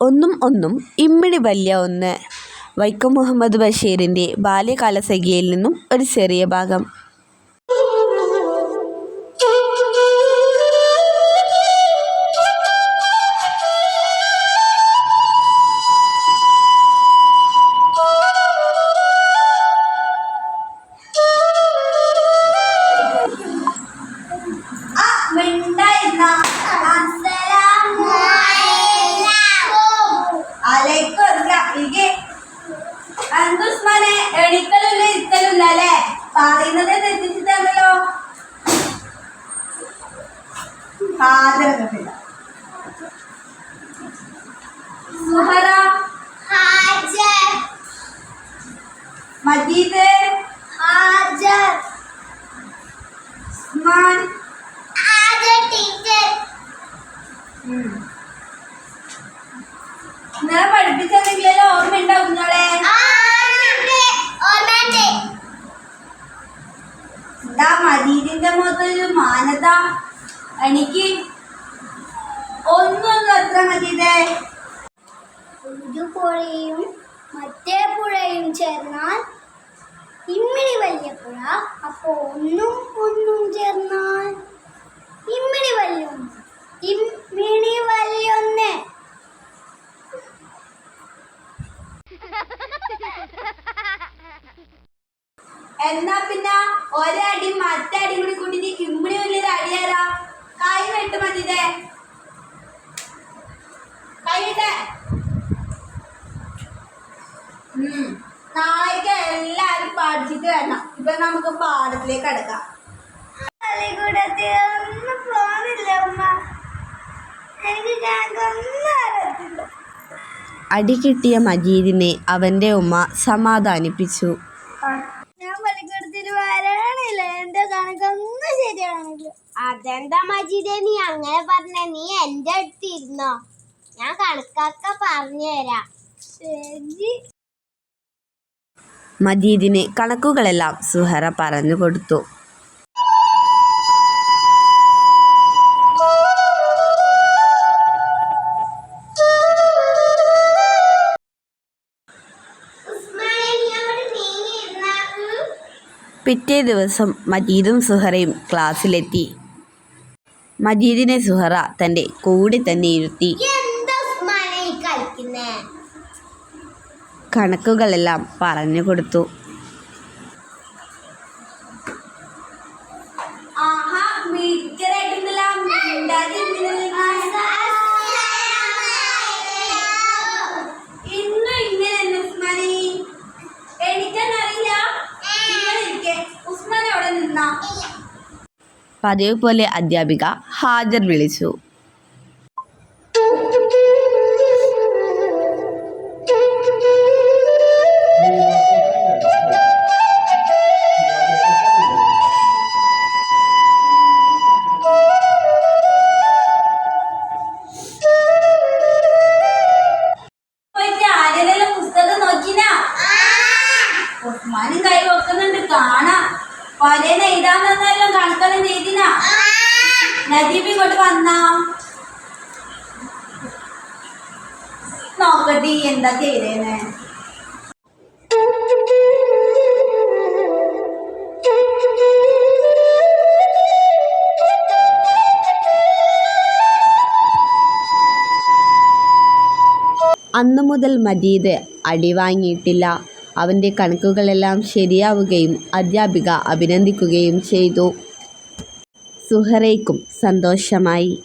ഒന്നും ഒന്നും ഇമ്മിണി വല്യ ഒന്ന്. വൈക്കം മുഹമ്മദ് ബഷീറിന്റെ ബാല്യകാലസഖിയിൽ നിന്നും ഒരു ചെറിയ ഭാഗം. മജീദ് ഉസ്മാൻ. ഉം. ഇന്നലെ പഠിപ്പിച്ചെന്നെങ്കിലല്ലോ ഓർമ്മയുണ്ടോ. കുഞ്ഞോളെ എന്താ മദീദിന്റെ മുഖത്തൊരു മാനത? എനിക്ക് ഒന്നൊന്നും എത്ര മജീദേ ഒരു പുഴയും മറ്റേ പുഴയും ചേർന്നാൽ ഇമ്മിണി വലിയ പുഴ. അപ്പോ ഒന്നും ഒന്നും ചേർന്നാൽ ഇമ്മിണി വലിയൊന്ന് ഇമ്മിണി വലിയൊന്ന് എന്നാ പിന്നെ ഒരടി മറ്റടി കൂടി കൂട്ടിട്ട് ഇമ്മിണി വലിയൊരു അടിയാരാ കൈ വെട്ട് മജീദേ കൈ വിട്ടേ വരണം ഇപ്പൊ നമുക്ക് പാടത്തിലേക്ക് അടക്കാം ഒന്നും ഉമ്മ. എനിക്ക് അറിയത്തില്ല. അടി കിട്ടിയ മജീദിനെ അവന്റെ ഉമ്മ സമാധാനിപ്പിച്ചു. ഞാൻ പള്ളിക്കൂടത്തിൽ വരാണില്ല. എന്റെ കണക്കൊന്നും ശരിയാണില്ല അതെന്താ മജീദെ നീ അങ്ങനെ പറഞ്ഞ? നീ എന്റെ അടുത്ത് ഇരുന്നോ? ഞാൻ കണക്കൊക്കെ പറഞ്ഞു തരാം. ശരി. മജീദിന് കണക്കുകളെല്ലാം സുഹറ പറഞ്ഞു കൊടുത്തു. പിറ്റേ ദിവസം മജീദും സുഹറയും ക്ലാസ്സിലെത്തി. മജീദിനെ സുഹറ തന്റെ കൂടെ തന്നെ ഇരുത്തി. ഉസ്മാൻ പറഞ്ഞു കൊടുത്തു. പതിവ് പോലെ അധ്യാപിക ഹാജർ വിളിച്ചു. ഉസ്മാനും കൈ വെക്കുന്നുണ്ട് കാണാം. പലേന്ന് എഴുതാൻ തന്നെല്ലാം കണക്കെല്ലാം ചെയ്തിനാ ഇങ്ങോട്ട് വന്നാ? നോക്കട്ടി എന്താ ചെയ്തേന്ന്? അന്നു മുതൽ മജീദ് അടി വാങ്ങിയിട്ടില്ല. അവന്റെ കണക്കുകളെല്ലാം ശരിയാവുകയും അധ്യാപിക അഭിനന്ദിക്കുകയും ചെയ്തു. സുഹറയ്ക്കും സന്തോഷമായി.